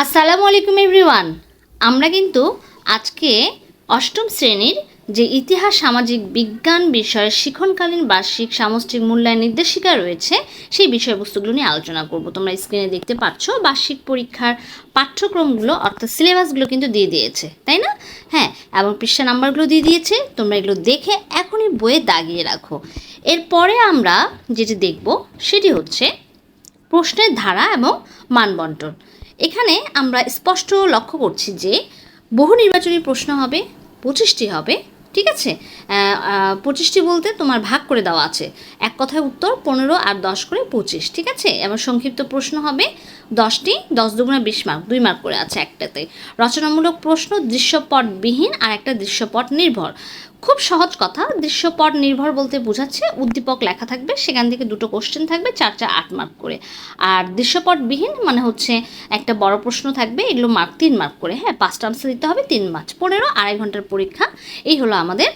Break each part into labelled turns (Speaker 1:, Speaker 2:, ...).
Speaker 1: আসসালামু আলাইকুম এভরিওয়ান। আমরা কিন্তু আজকে অষ্টম শ্রেণির যে ইতিহাস, সামাজিক বিজ্ঞান বিষয়ের শিক্ষণকালীন বার্ষিক সামষ্টিক মূল্যায়ন নির্দেশিকা রয়েছে, সেই বিষয়বস্তুগুলো নিয়ে আলোচনা করব। তোমরা স্ক্রিনে দেখতে পাচ্ছ, বার্ষিক পরীক্ষার পাঠ্যক্রমগুলো, অর্থাৎ সিলেবাসগুলো কিন্তু দিয়ে দিয়েছে, তাই না? হ্যাঁ এবং পৃষ্ঠা নাম্বারগুলো দিয়ে দিয়েছে, তোমরা এগুলো দেখে এখনই বইয়ে দাগিয়ে রাখো। এরপরে আমরা যেটি দেখব, সেটি হচ্ছে প্রশ্নের ধারা এবং মানবন্টন। এখানে আমরা স্পষ্ট লক্ষ্য করছি যে বহু নির্বাচনী প্রশ্ন হবে, পঁচিশটি হবে, ঠিক আছে? পঁচিশটি বলতে তোমার ভাগ করে দেওয়া আছে। এক কথায় উত্তর পনেরো আর দশ করে পঁচিশ, ঠিক আছে? এবং সংক্ষিপ্ত প্রশ্ন হবে, দশটি, দশ দুগুণা বিশ মার্ক, দুই মার্ক করে আছে একটাতে। রচনামূলক প্রশ্ন দৃশ্যপটবিহীন আর একটা দৃশ্যপট নির্ভর খুব সহজ কথা, দৃশ্যপট নির্ভর বলতে বোঝাচ্ছে উদ্দীপক লেখা থাকবে, সেখান থেকে দুটো কোশ্চেন থাকবে, চার চার আট মার্ক করে। আর দৃশ্যপটবিহীন মানে হচ্ছে একটা বড় প্রশ্ন থাকবে, এগুলো মার্ক তিন মার্ক করে হ্যাঁ পাঁচটা আনসার দিতে হবে, তিন মার্চ পনেরো আড়াই ঘণ্টার পরীক্ষা, এই হলো আমাদের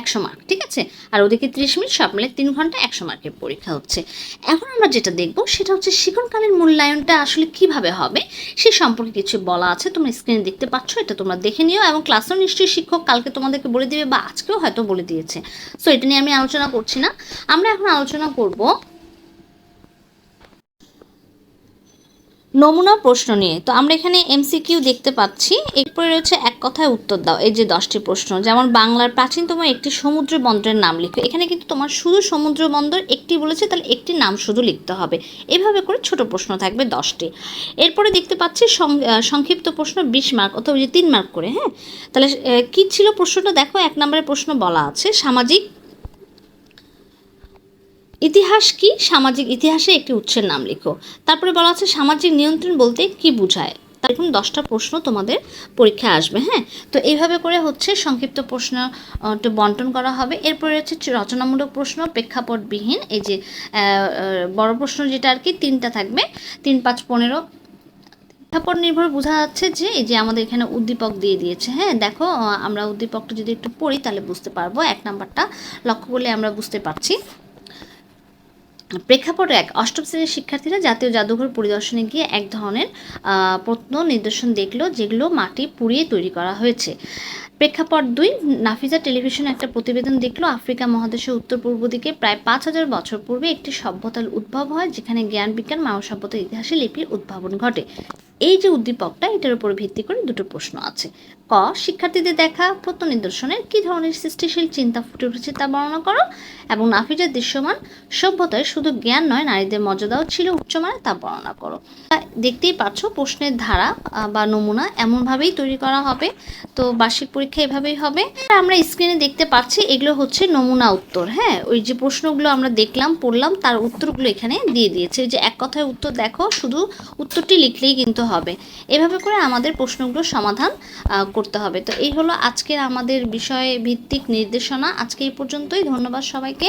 Speaker 1: একশো মার্ক ঠিক আছে? আর ওদিকে ত্রিশ মিনিট, সব মিলে তিন ঘণ্টা একশো মার্কের পরীক্ষা হচ্ছে। এখন আমরা যেটা দেখব, সেটা হচ্ছে শিক্ষণকালীন মূল্যায়নটা আসলে কীভাবে হবে, সে সম্পর্কে কিছু বলা আছে। তোমরা স্ক্রিনে দেখতে পাচ্ছ, এটা তোমরা দেখে নিও, এবং ক্লাসেও নিশ্চয়ই শিক্ষক কালকে তোমাদেরকে বলে দিবে, বা আজকেও হয়তো বলে দিয়েছে। সো এটা নিয়ে আমি আলোচনা করছি না। আমরা এখন আলোচনা করব নমুনা প্রশ্ন নিয়ে। তো আমরা এখানে এমসিকিউ দেখতে পাচ্ছি। এরপরে রয়েছে এক কথায় উত্তর দাও, এই যে দশটি প্রশ্ন। যেমন বাংলার প্রাচীনতম একটি সমুদ্র বন্দরের নাম লিখো। এখানে কিন্তু তোমার শুধু সমুদ্র বন্দর একটি বলেছে, তাহলে একটি নাম শুধু লিখতে হবে। এভাবে করে ছোট প্রশ্ন থাকবে দশটি। এরপরে দেখতে পাচ্ছি সংক্ষিপ্ত প্রশ্ন বিশ মার্ক অথবা যে তিন মার্ক করে হ্যাঁ? তাহলে কি ছিল প্রশ্নটা? দেখো, এক নম্বরের প্রশ্ন বলা আছে, সামাজিক ইতিহাস কি? সামাজিক ইতিহাসে একটি উৎসের নাম লিখো। তারপরে বলা আছে, সামাজিক নিয়ন্ত্রণ বলতে কি বোঝায়? এরকম দশটা প্রশ্ন তোমাদের পরীক্ষায় আসবে হ্যাঁ? তো এইভাবে করে হচ্ছে সংক্ষিপ্ত প্রশ্ন একটু বন্টন করা হবে। এরপরে হচ্ছে রচনামূলক প্রশ্ন, প্রেক্ষাপটবিহীন, এই যে বড় প্রশ্ন যেটা আর কি, তিনটা থাকবে। তিন, পাঁচ, পনেরো। প্রেক্ষাপট নির্ভর বোঝা যাচ্ছে যে, এই যে আমাদের এখানে উদ্দীপক দিয়ে দিয়েছে হ্যাঁ? দেখো আমরা উদ্দীপকটা যদি একটু পড়ি, তাহলে বুঝতে পারব। এক নাম্বারটা লক্ষ্য করলে আমরা বুঝতে পারছি। প্রেক্ষাপট এক অষ্টম শ্রেণির শিক্ষার্থীরা জাতীয় জাদুঘর পরিদর্শনে গিয়ে এক ধরনের প্রত্ন নিদর্শন দেখল যেগুলো মাটি পুড়িয়ে তৈরি করা হয়েছে। প্রেক্ষাপট দুই, নাফিজা টেলিভিশনে একটা প্রতিবেদন দেখল, আফ্রিকা মহাদেশের উত্তর পূর্ব দিকে প্রায় পাঁচ হাজার বছর পূর্বে একটি সভ্যতার উদ্ভব হয়, যেখানে জ্ঞান বিজ্ঞান, মানব সভ্যতার ইতিহাসে, লিপির উদ্ভাবন ঘটে। এই যে উদ্দীপকটা, এটার উপর ভিত্তি করে দুটো প্রশ্ন আছে। ক, শিক্ষার্থীদের দেখা প্রত্ন নিদর্শনের কী ধরনের সৃষ্টিশীল চিন্তা ফুটে উঠেছে তা বর্ণনা করো। এবং নাফিজের দৃশ্যমান সভ্যতায় শুধু জ্ঞান নয়, নারীদের মর্যাদাও ছিল উচ্চমানের তা বর্ণনা করো। দেখতেই পাচ্ছ, প্রশ্নের ধারা বা নমুনা এমনভাবেই তৈরি করা হবে। তো বার্ষিক পরীক্ষা এভাবেই হবে। আমরা স্ক্রিনে দেখতে পাচ্ছি, এগুলো হচ্ছে নমুনা উত্তর হ্যাঁ? ওই যে প্রশ্নগুলো আমরা দেখলাম, পড়লাম, তার উত্তরগুলো এখানে দিয়ে দিয়েছে। যে এক কথায় উত্তর দেখো, শুধু উত্তরটি লিখলেই কিন্তু হবে। এভাবে করে আমাদের প্রশ্নগুলো সমাধান করতে হবে। তো এই হলো আজকের আমাদের বিষয় ভিত্তিক নির্দেশনা। আজকে এই পর্যন্তই। ধন্যবাদ সবাইকে।